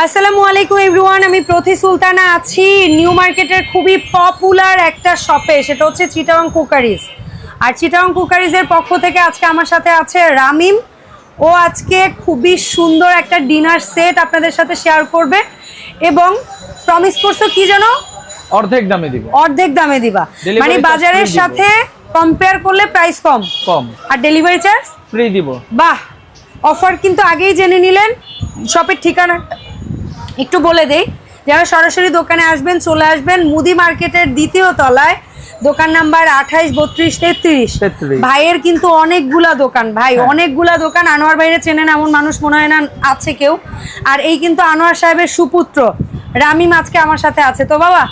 আসসালামু আলাইকুম এভরিওয়ান আমি প্রতি সুলতানা আছি। নিউ মার্কেটের খুবই পপুলার একটা শপে সেটা হচ্ছে চিটাং কুকারিজ আর চিটাং কুকারিজের পক্ষ থেকে আজকে আমার সাথে আছে রামিম। ও আজকে খুবই সুন্দর একটা ডিনার সেট আপনাদের সাথে শেয়ার করবে এবং প্রমিস করছ কি যেন অর্ধেক দামে দিব। অর্ধেক দামে দিবা। মানে বাজারের সাথে কম্পেয়ার করলে প্রাইস কম। কম। আর ডেলিভারি চার্জ ফ্রি দিব। বাহ! অফার কিন্তু আগেই জেনে নিলেন। শপের ঠিকানা একটু বলে দেই যারা সরাসরি দোকানে আসবেন চলে আসবেন মুদি মার্কেটের দ্বিতীয় তলায় দোকান নাম্বার আঠাইশ বত্রিশ তেত্রিশ। ভাইয়ের কিন্তু অনেকগুলা দোকান ভাই হ্যাঁ। অনেকগুলা দোকান। আনোয়ার বাইরে চেনেন এমন মানুষ মনে হয় না আছে কেউ। আর এই কিন্তু আনোয়ার সাহেবের সুপুত্র রামিম আজকে আমার সাথে আছে। তো বাবা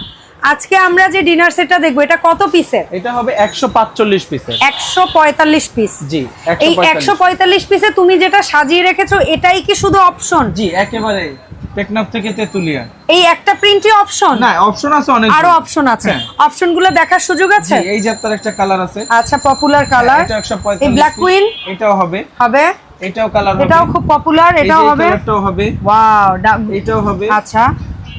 আজকে আমরা যে ডিনার সেটটা দেখব এটা কত পিসের? এটা হবে একশো পাঁচচল্লিশ পিসের। একশো পঁয়তাল্লিশ পিস। জি এই একশো পঁয়তাল্লিশ পিসে তুমি যেটা সাজিয়ে রেখেছো এটাই কি শুধু অপশন জি একেবারে টেকনাফ থেকে তেতুলিয়া। এই একটা প্রিন্টই অপশন না অপশন আছে অনেক আরও অপশন আছে। হ্যাঁ। অপশনগুলো দেখার সুযোগ আছে? এই একটা কালার আছে। আচ্ছা পপুলার কালার এটা একশো এই ব্ল্যাক কুইন এটাও হবে। হবে? এটাও কালার হবে। এটাও খুব পপুলার এটাও হবে? কালারটাও হবে। ওয়াও এটাও হবে। আচ্ছা।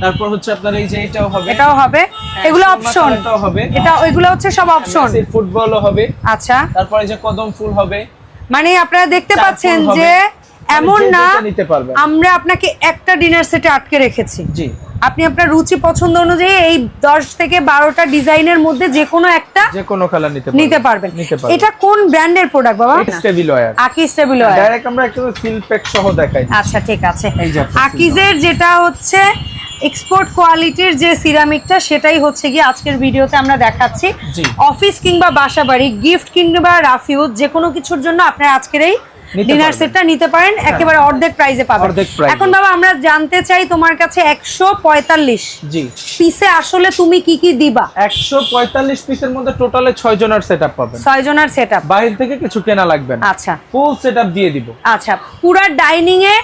তারপর হচ্ছে আপনার এই যে এটাও হবে। এটাও হবে? এগুলো অপশন কালারটাও হবে। এটা ওইগুলো হচ্ছে সব অপশন ফুটবলও হবে। আচ্ছা। তারপরে যে কদম ফুল হবে। মানে আপনারা দেখতে পাচ্ছেন যে এমন না। আমরা আপনাকে একটা ডিনার সেটে আটকে রেখেছি। জি। আপনি আপনার রুচি পছন্দ অনুযায়ী এই দশ থেকে বারোটা ডিজাইনের মধ্যে যে কোনো একটা যে কোনো কালার নিতে নিতে পারবেন। এটা কোন ব্র্যান্ডের প্রোডাক্ট বাবা? Stable wire Akij table direct আমরা একটা সিল প্যাক সহ দেখাই আচ্ছা ঠিক আছে। আকিজের যেটা হচ্ছে এক্সপোর্ট কোয়ালিটির যে সিরামিকটা সেটাই হচ্ছে গিয়ে আজকের ভিডিওতে আমরা দেখাচ্ছি। অফিস কিংবা বাসা বাড়ি গিফট কিংবা রাফিউজ যে কোনো কিছুর জন্য আপনার আজকের এই ডিনার সেটটা নিতে পারেন একেবারে অর্ধেক প্রাইসে পাবেন। এখন বাবা আমরা জানতে চাই তোমার কাছে একশো পঁয়তাল্লিশ। জি। পিসে আসলে তুমি কি কি দিবা? একশো পঁয়তাল্লিশ পিসের মধ্যে টোটালে ছয় জনের সেট আপ পাবেন। ছয় জনের সেট বাহির থেকে কিছু কেনা লাগবে না। আচ্ছা। ফুল সেট আপ দিয়ে দিব। আচ্ছা পুরা ডাইনিং এ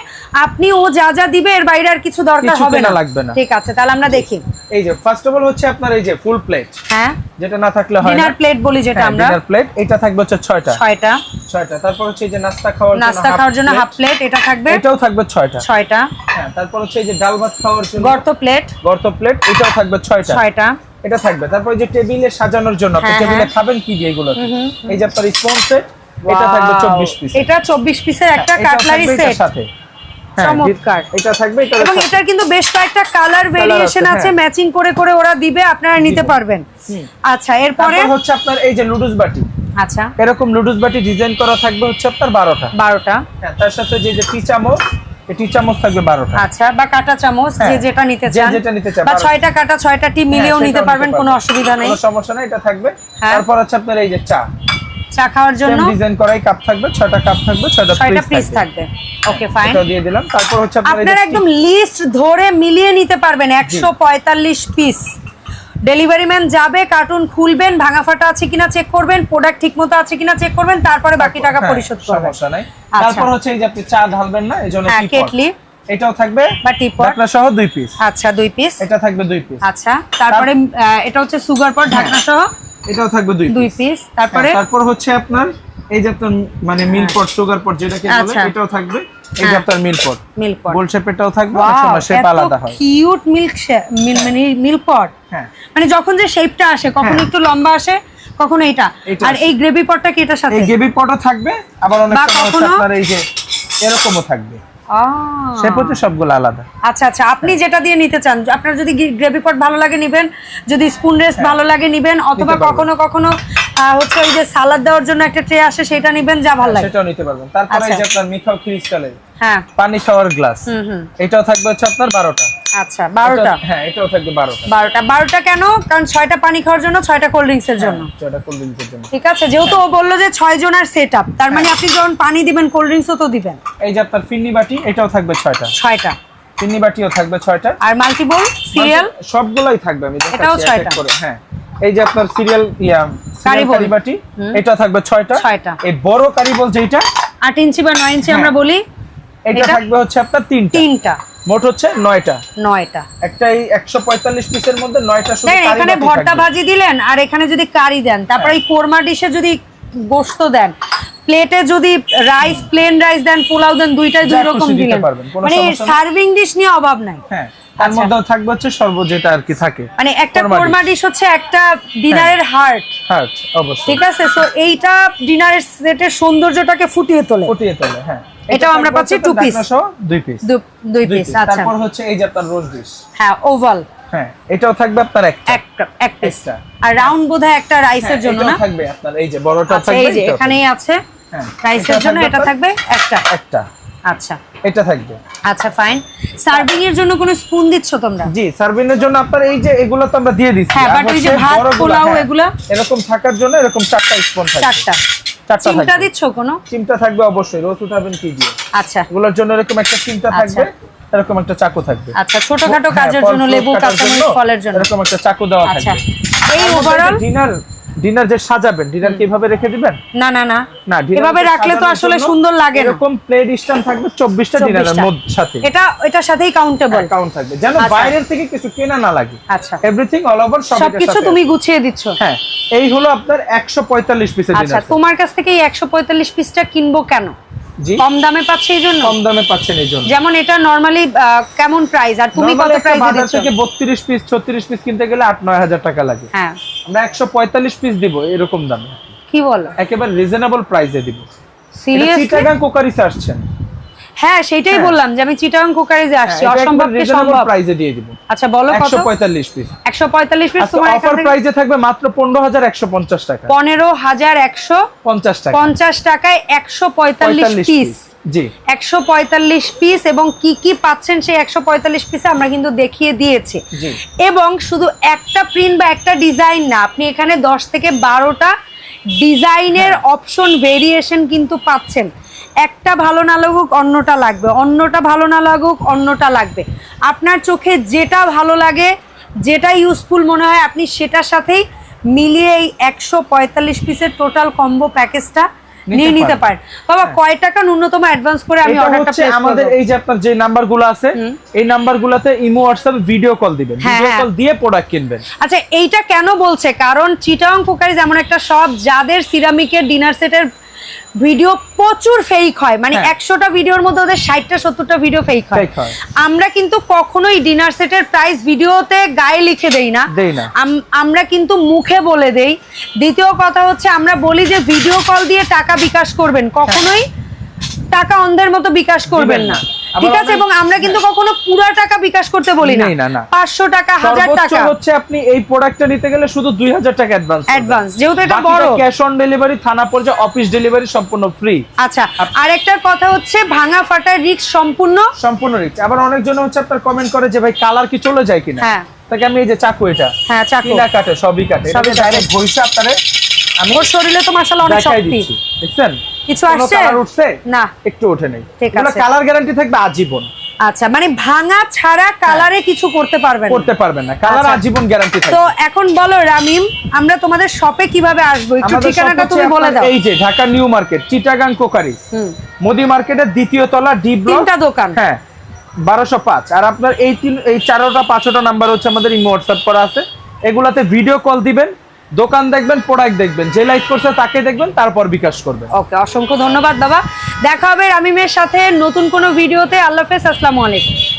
আপনি ও যা যা দিবে এর বাইরে আর কিছু দরকার হবে না। লাগবে না। ঠিক আছে তাহলে আমরা দেখি। এই যে ফার্স্ট অফ অল হচ্ছে আপনার এই যে ফুল প্লেট হ্যাঁ। যেটা না থাকলে হয় না। ডিনার প্লেট বলি যেটা আমরা। ডিনার প্লেট এটা থাকবে হচ্ছে ছয়টা। ছয়টা। ছয়টা। তারপর হচ্ছে যে নাস্তা খাওয়ার নাস্তা খাওয়ার জন্য হাফ প্লেট এটা থাকবে এটাও থাকবে ছয়টা। ছয়টা। হ্যাঁ তারপর হচ্ছে যে ডাল ভাত খাওয়ার জন্য গর্ত প্লেট গর্ত প্লেট এটাও থাকবে ছয়টা। ছয়টা। এটা থাকবে। তারপর যে টেবিলে সাজানোর জন্য আপনি হ্যাঁ, টেবিলে হ্যাঁ। খাবেন কি দিয়ে এগুলো? এই যে আপনার স্পন সেট এটা থাকবে Wow! চব্বিশ পিস এটা চব্বিশ পিসের একটা কাটলারি সেট সাথে। হ্যাঁ, চমৎকার। এটা থাকবে এটা এবং এটার কিন্তু বেশ কয়েকটা কালার ভেরিয়েশন আছে, হ্যাঁ। ম্যাচিং করে করে ওরা দিবে আপনারা নিতে পারবেন। আচ্ছা এরপরে হচ্ছে আপনার এই যে লুডুস বাটি। আচ্ছা। এরকম লুডুস বাটি ডিজাইন করা থাকবে হচ্ছে আপনার বারোটা। বারোটা। হ্যাঁ তার সাথে যে যে টি চামচ এই টি চামচ থাকবে বারোটা। আচ্ছা বা কাটা চামচ যে হ্যাঁ, যেটা নিতে যে চান। যেটা নিতে চান, বা ছয়টা কাটা ছয়টা টি মিলিয়েও হ্যাঁ, নিতে পারবেন কোনো অসুবিধা নেই। কোনো সমস্যা নেই এটা থাকবে। তারপর হচ্ছে আপনার এই যে চা। চা খাওয়ার জন্য? ডিজাইন করাই কাপ থাকবে ছয়টা কাপ থাকবে ছয়টা ছয়টা পিস থাকবে। ওকে ফাইন এটাও দিয়ে দিলাম। তারপর হচ্ছে আপনার যে একদম লিস্ট ধরে মিলিয়ে নিতে পারবেন একশো পঁয়তাল্লিশ পিস ডেলিভারি ম্যান যাবে কার্টুন খুলবেন ভাঙা ফাটা আছে কিনা চেক করবেন প্রোডাক্ট ঠিক মতো আছে কিনা চেক করবেন তারপরে বাকি টাকা হ্যাঁ, পরিশোধ করবেন। সমস্যা নাই। আচ্ছা। তারপর হচ্ছে এই যে আপনি চা ঢালবেন না এই জন্য হ্যাঁ, কেটলি। এটাও থাকবে বা টিপট ঢাকনা সহ দুই পিস আচ্ছা দুই পিস এটা থাকবে দুই পিস আচ্ছা তারপরে এটা হচ্ছে সুগার পট ঢাকনা সহ এটাও থাকবে দুই দুই পিস তারপরে? তারপর হচ্ছে আপনার এই যে আপনার মানে মিল পট সুগার পট যেটাকে বলে আচ্ছা। এটাও থাকবে। হ্যাঁ। আপনার মিল পট মিল্ক পট গোল শেপেরটাও থাকবে অনেক সময় শেপ আলাদা হয়। কিউট মিল্ক মানে মিল্ক পট হ্যাঁ। মানে যখন যে শেপটা আসে কখনো হ্যাঁ। একটু লম্বা আসে কখনো এটা আর এই গ্রেভি পটটা কি এটার সাথে? এই গেবি পটও থাকবে আবার অনেক সময় আপনার এই যে এরকমও থাকবে। আহ। শেপ হচ্ছে সবগুলো আলাদা। আচ্ছা আচ্ছা আপনি যেটা দিয়ে নিতে চান আপনার যদি গ্রেভি পট ভালো লাগে নিবেন যদি স্পুন রেস্ট ভালো লাগে নিবেন অথবা হ্যাঁ। কখনো কখনো হচ্ছে ওই যে সালাদ দেওয়ার জন্য একটা ট্রে আসে সেটা নিবেন যা ভালো লাগে। সেটাও নিতে পারবেন। তারপরে এই আচ্ছা। যে আপনার মিঠাও ক্রিস্টালের হ্যাঁ। পানি খাওয়ার গ্লাস এটাও থাকবে হচ্ছে আপনার বারোটা। আচ্ছা বারোটা? হ্যাঁ এটাও থাকবে বারোটা। বারোটা। বারোটা কেন? কারণ ছয়টা পানি খাওয়ার জন্য ছয়টা কোল্ড ড্রিঙ্কস এর জন্য। যেটা কোল্ড ড্রিঙ্কসের জন্য। ঠিক আছে যেহেতু ও বলল যে ছয় জনের সেট আপ তার মানে আপনি যখন পানি দিবেন কোল্ড ড্রিঙ্কসও তো দিবেন। এই যে আপনার ফিন্নি বাটি এটাও থাকবে ছয়টা। ছয়টা। ফিন্নি বাটিও থাকবে ছয়টা। আর মাল্টিবোল সিরিয়াল সবগুলাই থাকবে আমি দেখাচ্ছি এক। করে। হ্যাঁ। এই যে আপনার সিরিয়াল ইয়া কারি সিরিয়াল বল। কারি বাটি এটা থাকবে ছয়টা ছয়টা। এই বড় কারিবল যেটা আট ইঞ্চি বা নয় ইঞ্চি হ্যাঁ। আমরা বলি এটা? থাকবে হচ্ছে আপনার তিনটা তিনটা মোট হচ্ছে নয়টা নয়টা একটা এই একশো পঁয়তাল্লিশ পিসের মধ্যে নয়টা শুধু কারি এখানে ভর্তা ভাজি দিলেন আর এখানে যদি কারি দেন তারপরে এই কোরমা ডিশে যদি গোস্ত দেন প্লেটে যদি রাইস প্লেন রাইস দেন পোলাও দেন দুইটাই দুই রকম দিলেন। মানে সার্ভিং ডিশ নিয়ে অভাব নাই। হ্যাঁ তার আচ্ছা। মধ্যে থাকবে হচ্ছে সর্ব যেটা আর কি থাকে মানে একটা কোরমা ডিশ হচ্ছে একটা ডিনারের হার্ট হ্যাঁ অবশ্যই। ঠিক আছে? সো এইটা ডিনারের সেটের সৌন্দর্যটাকে ফুটিয়ে তোলে। ফুটিয়ে তোলে হ্যাঁ। এটাও আমরা পাচ্ছি। ঢাকনা সহ দুই পিস দুই পিস আচ্ছা। তারপর হচ্ছে এই যে আপনার রোজ ডিশ হ্যাঁ ওভাল হ্যাঁ এটাও থাকবে আপনার একটা। একটা এক পিস আর রাউন্ড বোধহয় একটা রাইসের হ্যাঁ, জন্য না? থাকবে আপনার এই যে বড়টা আচ্ছা থাকবে এই যে এখানেই আছে। রাইসের জন্য এটা থাকবে? একটা। একটা। আচ্ছা। এটা থাকবে। আচ্ছা ফাইন সার্ভিং এর জন্য কোনো স্পুন দিচ্ছ তোমরা? জি সার্ভিং এর জন্য আপনার এই যে এগুলো তো আমরা দিয়ে দিচ্ছি। হ্যাঁ, ওই যে ভাত, পোলাও হ্যাঁ, এগুলা? এরকম থাকার জন্য এরকম চারটা স্পুন থাকবে। চারটা। চারটা চিমটা দিচ্ছ কোনো? চিমটা থাকবে অবশ্যই রোজ উঠাবেন কি দিয়ে? আচ্ছা। এগুলোর জন্য এরকম একটা চিমটা আচ্ছা। থাকবে এরকম একটা চাকু থাকবে। আচ্ছা ছোটখাটো হ্যাঁ, কাজের জন্য লেবু কাঁচামরিচ জন্য ফলের জন্য। এরকম একটা চাকু দেওয়া আচ্ছা। থাকবে। এই ওভারঅল ডিনার ডিনার যে সাজাবেন ডিনার কীভাবে রেখে দিবেন? না না না। না এভাবে রাখলে তো আসলে সুন্দর লাগে না। এরকম প্লেট স্ট্যান্ড থাকবে 24টা ডিনারের মধ্যে সাথে। এটা এটার সাথেই কাউন্টেবল কাউন্ট থাকবে। যেন আচ্ছা। বাইরের থেকে কিছু কেনা না লাগে। আচ্ছা। এভরিথিং অল ওভার সবকিছু তুমি গুছিয়ে দিচ্ছ। হ্যাঁ এই হলো আপনার 145 পিসের ডিনার আচ্ছা তোমার কাছ থেকে এই একশো পঁয়তাল্লিশ পিসটা কিনবো কেন? কম দামে পাচ্ছে এই জন্য? কম দামে পাচ্ছেন এই জন্য। যেমন এটা নরমালি কেমন প্রাইস আর তুমি কত প্রাইসে দিচ্ছ? থেকে 32 পিস 36 পিস কিনতে গেলে 8 9000 টাকা লাগে। হ্যাঁ। আমরা 145 পিস দিব এরকম দামে। কি বল? একেবারে রিজনেবল প্রাইসে দিব। সিরিয়াসলি চিটাগাং কোকারিস আসছেন হ্যাঁ সেটাই হ্যাঁ। বললাম যে আমি চিটাগাং কুকারিজে আসছি অসম্ভবকে রিজনেবল সম্ভব। প্রাইসে দিয়ে দিব। আচ্ছা বলো কত? 145 পিস একশো পঁয়তাল্লিশ পিস তোমার এখান অফার থেকে প্রাইসে থাকবে মাত্র 15150 টাকা। পনেরো হাজার একশো 50 পঞ্চাশ টাকায় একশো পঁয়তাল্লিশ পিস জি। একশো পঁয়তাল্লিশ পিস এবং কি কি পাচ্ছেন সেই একশো পঁয়তাল্লিশ পিসে আমরা কিন্তু দেখিয়ে দিয়েছি। জি। এবং শুধু একটা প্রিন্ট বা একটা ডিজাইন না আপনি এখানে দশ থেকে বারোটা ডিজাইনের হ্যাঁ। অপশন ভেরিয়েশন কিন্তু পাচ্ছেন। একটা ভালো না লাগুক অন্যটা লাগবে। অন্যটা ভালো না লাগুক অন্যটা লাগবে। আপনার চোখে যেটা ভালো লাগে যেটা ইউজফুল মনে হয় আপনি সেটার সাথেই মিলিয়ে এই একশো পঁয়তাল্লিশ পিসের টোটাল কম্বো প্যাকেজটা নিয়ে নিতে পারেন। বাবা কয় টাকা? ন্যূনতম অ্যাডভান্স করে আমি হ্যাঁ। অর্ডারটা প্লেস আমাদের এই যে আপনার যে নাম্বারগুলো আছে এই নাম্বারগুলোতে ইমো হোয়াটসঅ্যাপ ভিডিও কল দিবেন। হ্যাঁ, ভিডিও হ্যাঁ। কল দিয়ে প্রোডাক্ট কিনবেন। আচ্ছা এইটা কেন বলছে? কারণ চিটাং কুকারিজ এমন একটা শপ যাদের সিরামিকের ডিনার সেটের ভিডিও প্রচুর ফেক হয়। মানে হ্যাঁ। একশোটা ভিডিওর মধ্যে ওদের ষাটটা সত্তরটা ভিডিও ফেক হয়। আমরা কিন্তু কখনোই ডিনার সেটের প্রাইস ভিডিওতে গায়ে লিখে দেই না। আম- আমরা কিন্তু মুখে বলে দেই। দ্বিতীয় কথা হচ্ছে আমরা বলি যে ভিডিও কল দিয়ে টাকা বিকাশ করবেন। কখনোই টাকা অন্ধের মতো বিকাশ করবেন না। ঠিক আছে এবং আমরা কিন্তু কখনো পুরা টাকা বিকাশ করতে বলি না। নেই না, না। পাঁচশো টাকা হাজার সর্বোচ্চ টাকা। হচ্ছে আপনি এই প্রোডাক্টটা নিতে গেলে শুধু 2000 টাকা অ্যাডভান্স অ্যাডভান্স যেহেতু এটা বড়। ক্যাশ অন ডেলিভারি থানা পর্যায়ে অফিস ডেলিভারি সম্পূর্ণ ফ্রি আচ্ছা আরেকটার কথা হচ্ছে ভাঙা ফাটা রিস্ক সম্পূর্ণ। সম্পূর্ণ রিচ আবার অনেকজন হচ্ছে আপনার কমেন্ট করে যে ভাই কালার কি চলে যায় কিনা? হ্যাঁ। তাকে আমি এই যে চাকু এটা। হ্যাঁ চাকু। কিনা কাটে সবই কাটে। সবই ডাইরেক্ট ঘষে আপনারে আমি ওর শরীরে তো মাসাল অনেক শক্তি। দেখছেন? কিছু আসছে? কালার উঠছে? না। একটু ওঠে নেই। ঠিক আছে। কালার গ্যারান্টি থাকবে আজীবন। আচ্ছা মানে ভাঙা ছাড়া কালারে কিছু করতে পারবেন। করতে পারবেন না। কালার আচ্ছা। আজীবন গ্যারান্টি তো এখন বলো রামিম আমরা তোমাদের শপে কীভাবে আসব? একটু ঠিকানাটা তুমি বলে দাও। এই যে Dhaka New Market Chittagong crockery. হুম। মোদি মার্কেটের দ্বিতীয় তলা ডি ব্লক তিনটা দোকান। হ্যাঁ বারোশো পাঁচ। আর আপনার এই তিন এই চারোটা পাঁচটা নাম্বার হচ্ছে আমাদের ইমো হোয়াটসঅ্যাপ করা আছে। এগুলাতে ভিডিও কল দিবেন। দোকান দেখবেন প্রোডাক্ট দেখবেন, যে লাইক করছে তাকে দেখবেন, তারপর বিকাশ করবে ওকে, অসংখ্য ধন্যবাদ বাবা। দেখা হবে রামিমের সাথে নতুন কোনো ভিডিওতে। আল্লাহ হাফেজ, আসসালামু আলাইকুম।